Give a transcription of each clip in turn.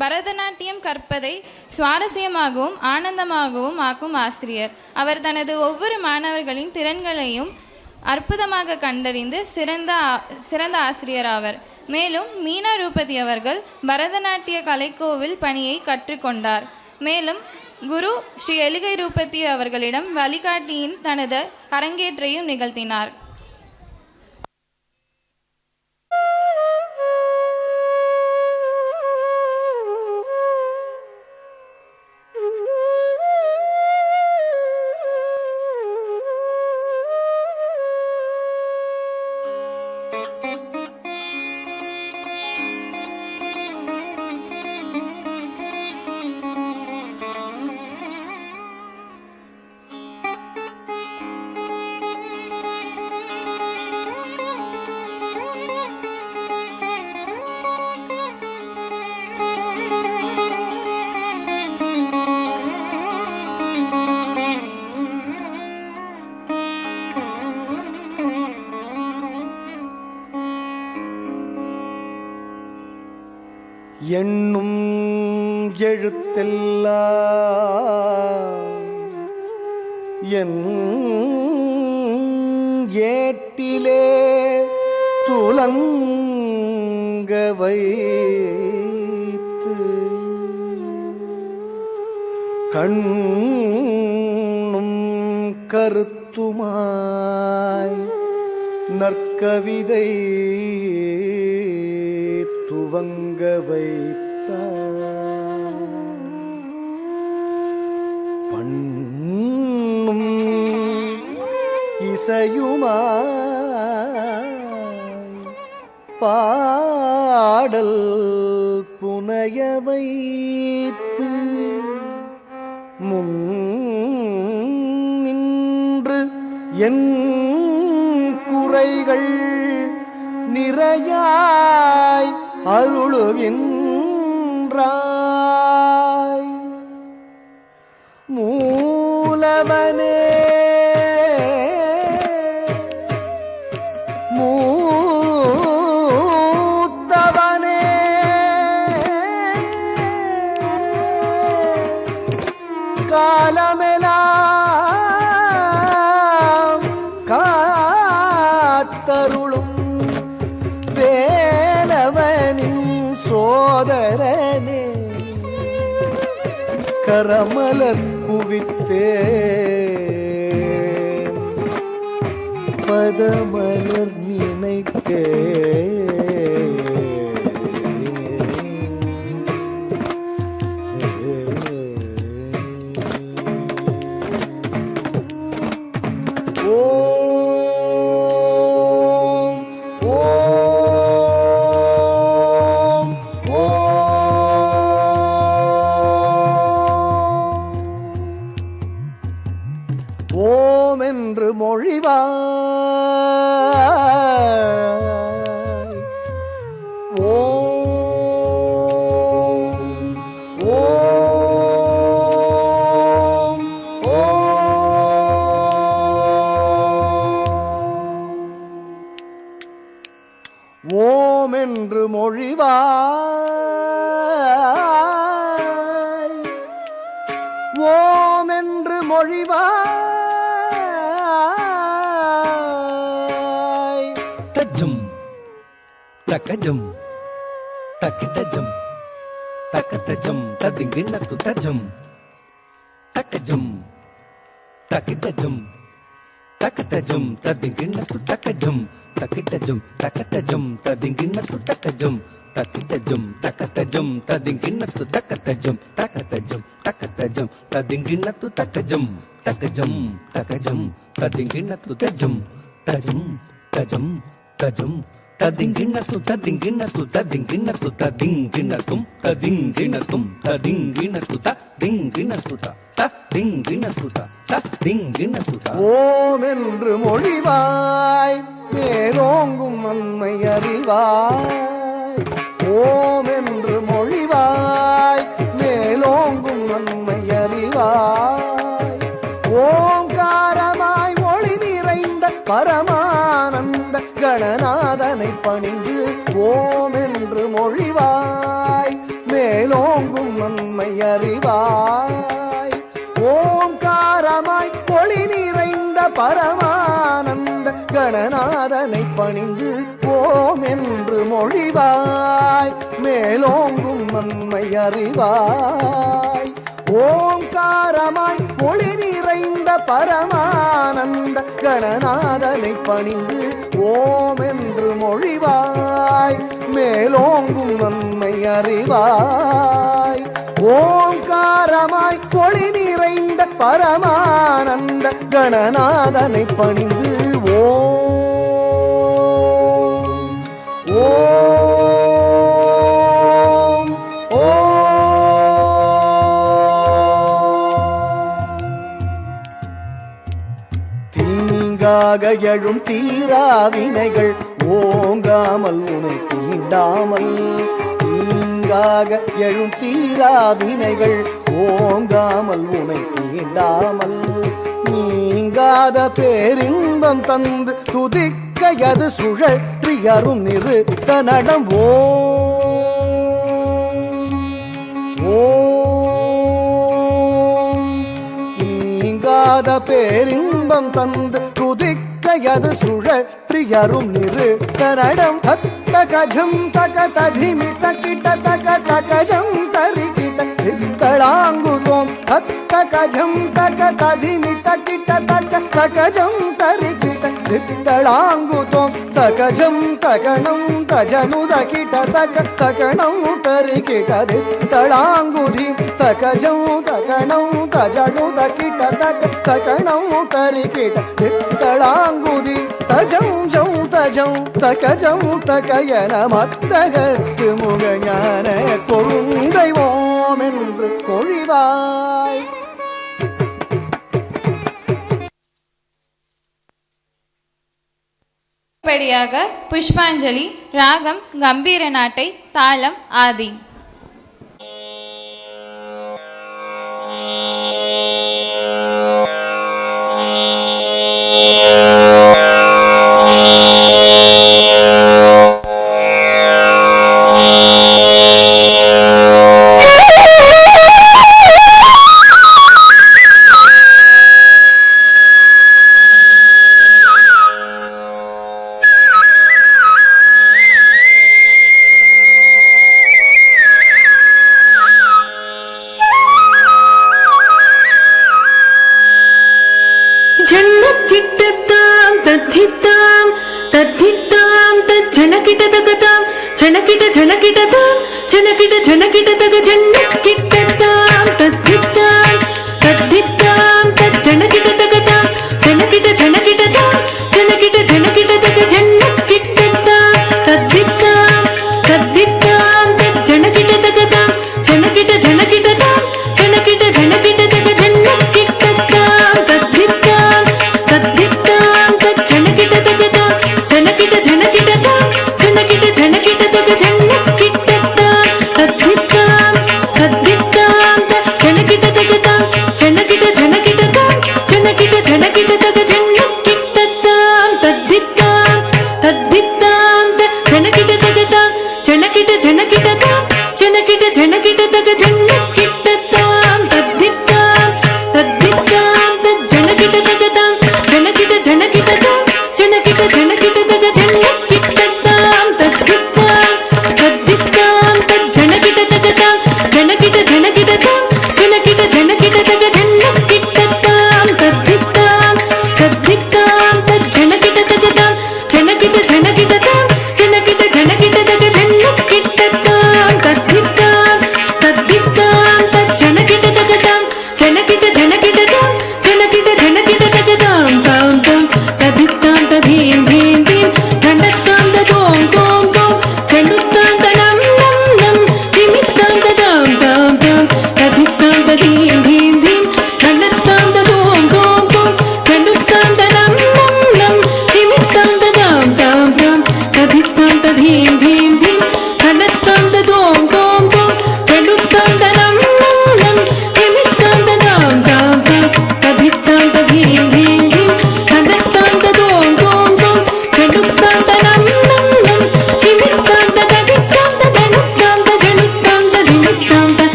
பரதநாட்டியம் கற்பதை சுவாரஸ்யமாகவும் ஆனந்தமாகவும் ஆக்கும் ஆசிரியர். அவர் தனது ஒவ்வொரு மாணவர்களின் திறன்களையும் அற்புதமாக கண்டறிந்து சிறந்த சிறந்த ஆசிரியர் ஆவர். மேலும் மீனா ரூபதி அவர்கள் பரதநாட்டிய கலைக்கோவில் பணியை கற்றுக்கொண்டார். மேலும் குரு ஸ்ரீ எலிகை ரூபதி அவர்களிடம் வழிகாட்டியின் தனது அரங்கேற்றையும் நிகழ்த்தினார். கண்ணும் கருத்துமாய் நற்கவிதை துவங்க வைத்த பண்ணும் இசையுமாய் பாடல் புனைய வைத்து முன் நின்று என் குறைகள் நிறையாய் அருளுகின்றாய். மூலவனே காலமெலாம் காத்தருளும் வேலவனின் சோதரனே. கரமலர் குவித்தே. பதமலர் நினைத்தே. టజం టకజం టకిటజం టకటజం తదింగిన్నకు టకజం టకిటజం టకటజం తదింగిన్నకు టకజం తకిటజం టకటజం తదింగిన్నకు టకటజం టకటజం టకటజం తదింగిన్నకు టకజం టకజం టకజం తదింగిన్నకు టజం టజం టజం టజం ததிங்கிண்ணத்து தக்கஜம் தக்கஜம் தக்கஜம் ததிங்கிண்ணத்து தஜம் தஜம் தஜம் தஜம் ததிங்கிண்ணத்து ததிங்கிண்ணத்து ததிங்கிண்ணத்து ததிங்கிண்ணத்தும் ததிங்கிண்ணத்தும் ததிங்கிண்ணத்து ததிங்கிண்ணத்து ததிங்கிண்ணத்து ததிங்கிண்ணத்து ஓம் என்று மொழிவாய் மேலோங்கும் நன்மை அறிவாய். ஓம் கணநாதனை பணிந்து ஓம் என்று மொழிவாய் மேலோங்கும் நன்மை அறிவாய். ஓம்காரமாய் ஒளி நிறைந்த பரமானந்த கணநாதனை பணிந்து ஓம் என்று மொழிவாய் மேலோங்கும் நன்மை அறிவாய். ஓங்காரமாய் ஒளி நிறைந்த பரமானந்த கணநாதனை பணிந்து ஓம் என்று மொழிவாய் மேலோங்கும் நன்மை அறிவாய். ஓங்காரமாய் ஒளி நிறைந்த பரமானந்த கணநாதனை பணிந்து ஓம் தீங்காக எழும் தீராவினைகள் ஓங்காமல் உனை தீண்டாமல். தீங்காக எழும் தீராவினைகள் ஓங்காமல் உனை தீண்டாமல். நீங்காத பேரின்பம் தந்து துதிக்கையது சுழற்றி அரும் நிறுத்த நடம். ஓ நீங்காத பேரின்பம் தந்து துதிக்கையது சுழற்றி நிறு. கரடம் தக்க கஜம் தக ததிமி தக்கிட்ட தக தகஜம் தரிக்கிட்ட தித்தளாங்குதோம் தத்த கஜம் தக ததிமி தக்கிட்ட தக தகஜம் தரிக்கிட்ட தித்தளாங்குதோம் தகஜம் தகணம் தஜனுத கிட்ட தக தகணம் தரிக்கிட்ட தித்தளாங்குதி தகஜம் தகணம் தஜனுத கிட்ட தக தகணம் தரிக்கிட்ட தித்தளாங்குதி தஜம் ஜம் என்று கொழிவாய். படியாக புஷ்பாஞ்சலி ராகம் கம்பீர நாட்டை தாளம் ஆதி.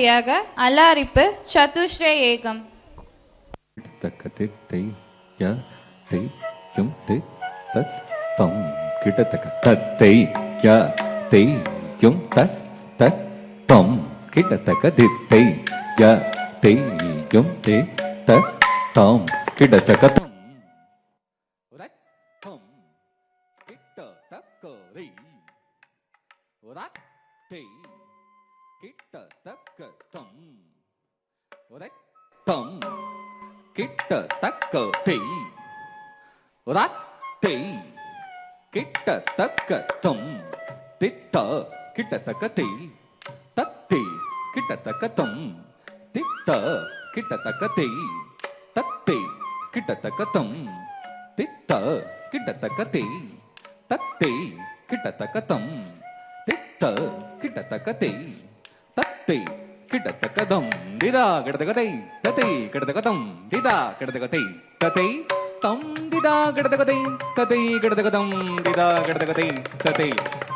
இப்படியாக அலாரிப்பு சதுஸ்ரே ஏகம் தக்க தை ய தை யும் தை தத் தம் கிட்டத்தக்க தத்தை ய தை யும் தத் தத் தம் கிட்டத்தக்க தித்தை ய தை யும் தை தத் தம் கிட்டத்தக்க தம் ரத்தம் கிட்டத்தக்க தை ரத்தை கிட்டத்தக்க தம் ரத்தம் கிட்டத்தக்க தெய் ரத்தை கிட்டத்தக்க தம் தித்த கிட்டத்தக்க தெய் தத்தை கிட்டத்தக்க தம் தித்த கிட்டத்தக்க தெய் தத்தை கிட்டத்தக்க தம் தித்த கிட்டத்தக்க தெய் தத்தை கிட்டத்தக்க தம் தித்த கிட்டத்தக்க தெய் தத்தை கிட்டத்தக்கதம் திதா கிடதகதை தத்தை கிடதகதம் திதா கிடதகதை தத்தை தம் திதா கிடதகதை தத்தை கிடதகதம் திதா கிடதகதை தத்தை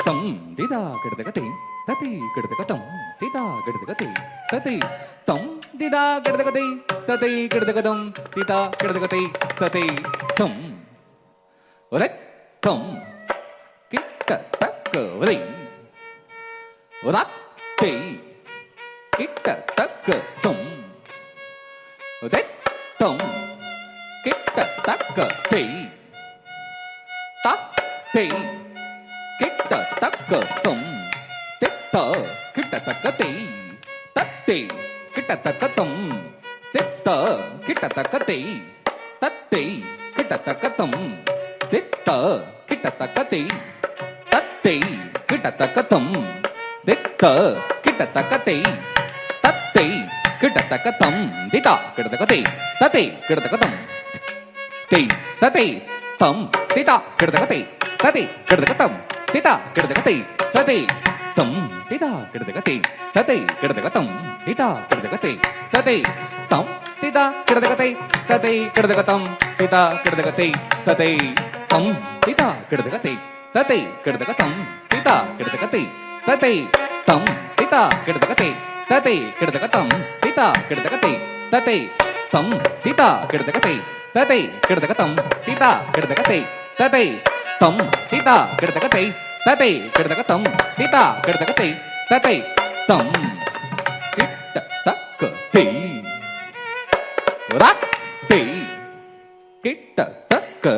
தம் திதா கிடதகதை தத்தை கிடதகதம் திதா கிடதகதை தத்தை தம் திதா கிடதகதை தத்தை கிடதகதம் திதா கிடதகதை தத்தை தம் ரத்தம் கிட்டத்தக்கவதை ரத்தை cả tất cả tổng đếch tổng kết cả tất cả tỷ tất tỷ kết cả tất cả tổng tích tờ kết cả tất tỷ tất tỷ kết cả tất tổng tích tờ kết cả tất tỷ tất tỷ kết cả tất tổng tích tờ kết cả tất tỷ tất tỷ kết cả tất tổng tích tờ kết cả tất tỷ கிட்டத்தக்க திதா கிட்டத்தக்க தெய் தத்தை கிட்டத்தக்க தம் தெய் தத்தை தம் திதா கிட்டத்தக்க தெய் தத்தை கிட்டத்தக்க தம் திதா கிட்டத்தக்க தெய் தத்தை தம் திதா கிட்டத்தக்க தெய் தத்தை கிட்டத்தக்க தம் திதா கிட்டத்தக்க தெய் தத்தை தம் திதா கிட்டத்தக்க தெய் தத்தை கிட்டத்தக்க தம் திதா கிட்டத்தக்க தெய் தத்தை தம் திதா கிட்டத்தக்க தெய் தத்தை கிட்டத்தக்க தம் திதா கிட்டத்தக்க தெய் தத்தை தம் திதா கிட்டத்தக்க தெய் தத்தை கிட்டத்தக்க தம் திதா கிட்டத்தக்க தெய் தத்தை தம் திதா கிட்டத்தக்க தெய் தத்தை கிட்டத்தக்க தம் திதா கிட்டத்தக்க தெய் தத்தை தம் திதா கிட்டத்தக்க தெய் தத்தை கிட்டத்தக்க தம் திதா கிட்டத்தக்க தெய் தத்தை தம் கிட்டத்தக்க தெய் ரத்தை கிட்டத்தக்க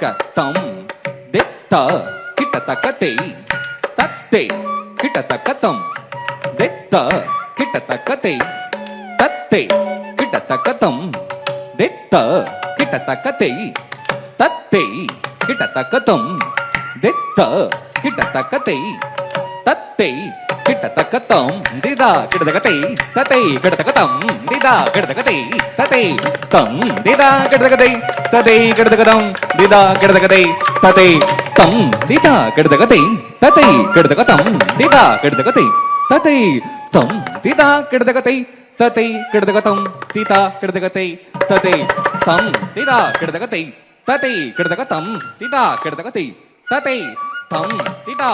கிட்டத்தக்க தம் திட்ட கிட்டத்தக்க தெய் தத்தை கிட்டத்தக்க தம் திட்ட கிட்டத்தக்க தெய் தத்தை கிட்டத்தக்க தம் திட்ட கிட்டத்தக்க தெய் தத்தை கிட்டத்தக்க தம் திட்ட கிட்டத்தக்க தெய் தத்தை கிட்டத்தக்க தம் திதா கிட்டத்தக்க தெய் தத்தை ததை தம் திதா கிட்டத்தக்க தெய் தத்தை தம் திதா கிட்டத்தக்க தெய் தத்தை கிட்டத்தக்க தம் கிடதகதம் தீதா தெய் தத்தை தம் திதா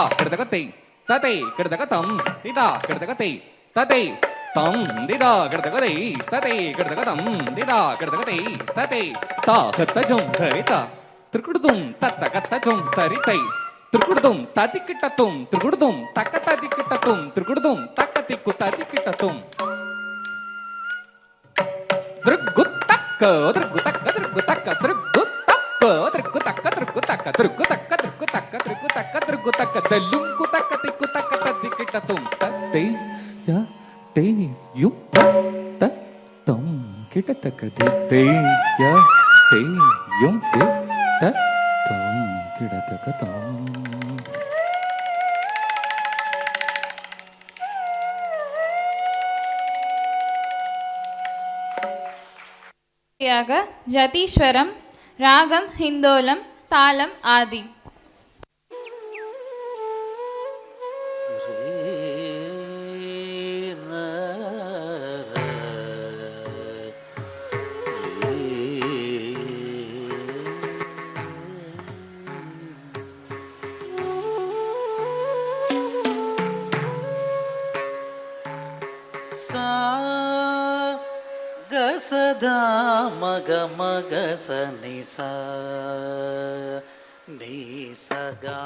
తతై కడతక తం దిదా కడతక తై తతై తం దిదా కడతక తై తతై కడతక తం దిదా కడతక తై తతై తా కత్త జం తరిత త్రికుడుదుం తత్త కత్త జం తరితై త్రికుడుదుం తతి కిట్టతుం త్రికుడుదుం తక్క తతి కిట్టతుం త్రికుడుదుం తక్క తిక్కు తతి కిట్టతుం దృగ్గు తక్క దృగ్గు తక్క దృగ్గు తక్క దృగ్గు తక్క దృగ్గు తక్క దృగ్గు తక్క తిక్కు தெய்யா தெய்யும் தத்தம் கிடத்தக்கது தெய்யா தெய்யும் தத்தம் கிடத்தக்கதாம் యాగ జతీశ్వరం రాగం హిందోళం తాళం ఆది sada maga maga sanisa ni sa ga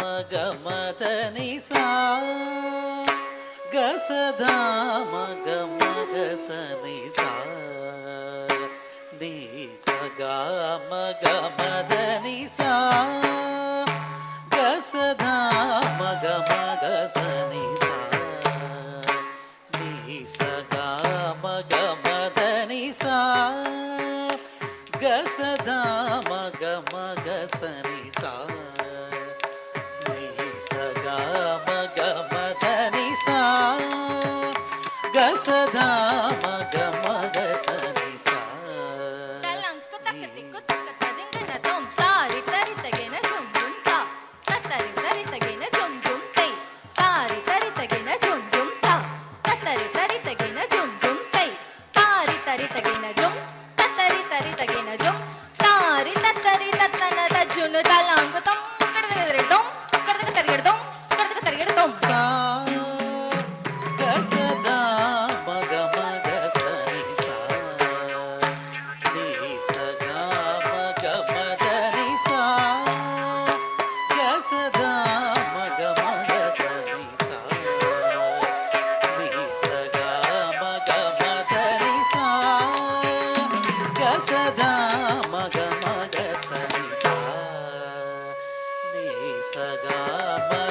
maga mata maga maga sanisa ni sa ga ಸಗಮ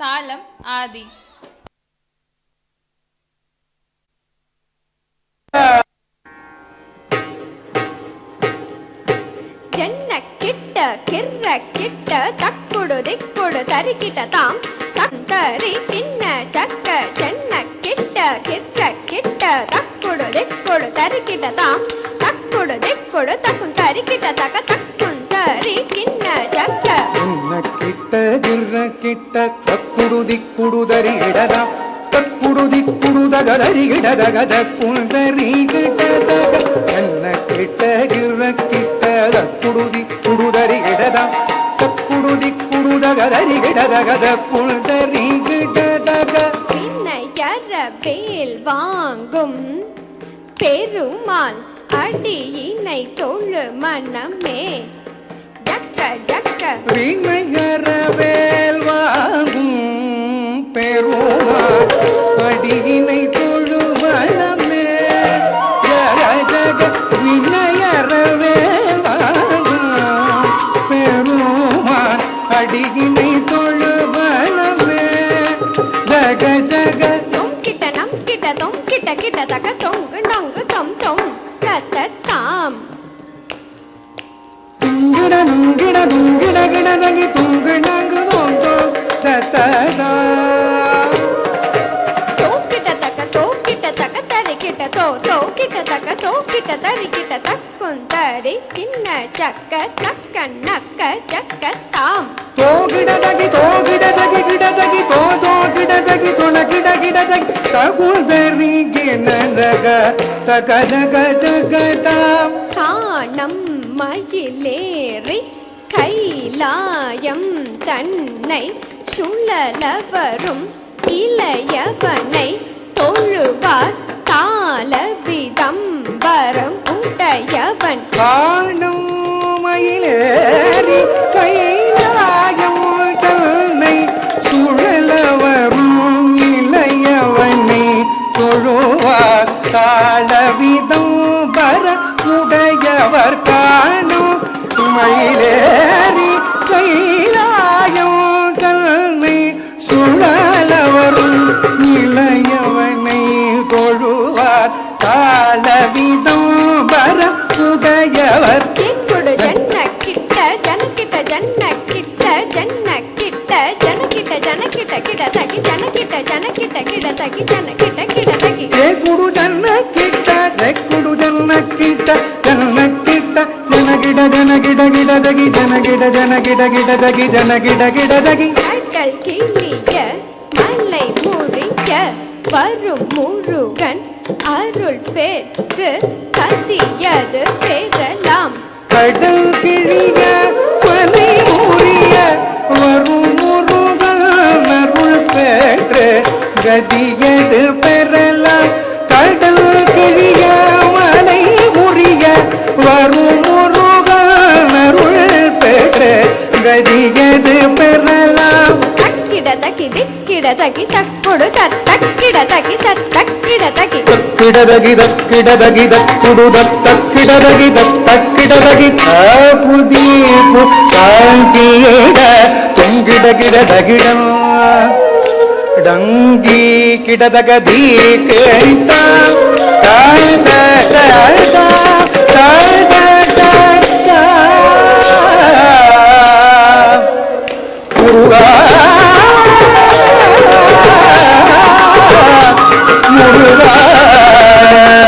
താലം ആദി. ಚೆನ್ನ ಕಿಟ್ಟ ಕಿರ್ರ ಕಿಟ್ಟ ತಕ್ಕುಡು ದಿಕ್ಕುಡು ತರಿಕಿಟ ತಾಂ ತಕ್ಕರಿ ಕಿನ್ನ ಚಕ್ಕ ಚೆನ್ನ ಕಿಟ್ಟ ಕಿರ್ರ ಕಿಟ್ಟ ತಕ್ಕುಡು ದಿಕ್ಕುಡು ತರಿಕಿಟ ತಾಂ ತಕ್ಕುಡು ದಿಕ್ಕುಡು ತಕ್ಕುನ್ ತರಿಕಿಟ ತಕ ತಕ್ಕುನ್ ತರಿ ಕಿನ್ನ ಚಕ್ಕ ಚಿನ್ನ ಕಿಟ್ಟ ಗಿರ್ರ ಕಿಟ್ಟ ತಕ್ಕುಡು ದಿಕ್ಕುಡು ದರಿ ಗಿಡದ ತಕ್ಕುಡು ದಿಕ್ಕುಡು ದಗ ದರಿ ಗಿಡದಗ ತಕ್ಕುನ್ ದರಿ ಗಿಡದಗ ಚೆನ್ನ ಕಿಟ್ಟ ಗಿರ್ರ ಕಿಟ್ಟ குடுதக குடுதி? குடுதரி இடத குடுதி? குடுதகதரி இடதகத குள்தரி கிடதக பின்னையரபேல் வாங்கும் பெருமான் அடியினை தொழு மனமே. ஜக்க ஜக்க. வினையரவேல் வாங்கும் பெருமான் கிட்ட கிட்ட தக்க தொங்கு நொங்கு தொம் தொம் தத்த தாம் துங்கிட நுங்கிட துங்கிட கிடதகி துங்கு நங்கு தோந்தோ தக்க தரி கிட்ட தோ தோக்கிட்ட தக்க தோக்கிட்ட தரி கிட்ட தக்கும் தரி கிண்ண சக்க தக்க நக்க சக்க தாம். தோகிடதகி தோகிடதகி கிடதகி தோ தோ கிடதகி தொண கிட கிடதகி தகுதரி கிணக தகதக ஜகதாம் காணம் மயிலேறி கைலாயம் தன்னை சுழல வரும் இளையவனை தொழுவார் தாள விதம்பரம் உடையவன். காணும் மயிலேறி கைலாயம் தன்னை சுழலவரும் இளையவனை தொழுவார் தாளவிதம் பர உடையவர் காணும் மயிலேறி கைலாயம் தன்னை சுழலவரும் இளைய பலவிதம் பரப்புடையவர் எங்கொடு ஜன்ன கிட்ட ஜனக்கிட்ட ஜன்ன கிட்ட ஜன்ன கிட்ட ஜனக்கிட்ட ஜனக்கிட்ட கிட தகி ஜனக்கிட்ட ஜனக்கிட்ட கிட தகி ஜனக்கிட்ட கிட தகி. ஏ குடு ஜன்ன கிட்ட வரும் மூறு அருள் பெற்று சதியது பெறலாம் கடல் கிழிய பனை மூறிய வரும் முருகன் அருள் பெற்று கதியது பெறலாம். కిడతకి కిడతకి తక్కుడు తత్తక్ కిడతకి తత్తక్ కిడతకి. కిడదగి దక్కిడదగి దక్కుడు దత్తక్ కిడదగి దత్తక్ కిడదగి తాపు దీపు కాంతియేడ తొంగిడగిడదగిడం డంగి కిడదగ దీకేంత కాంత Amen.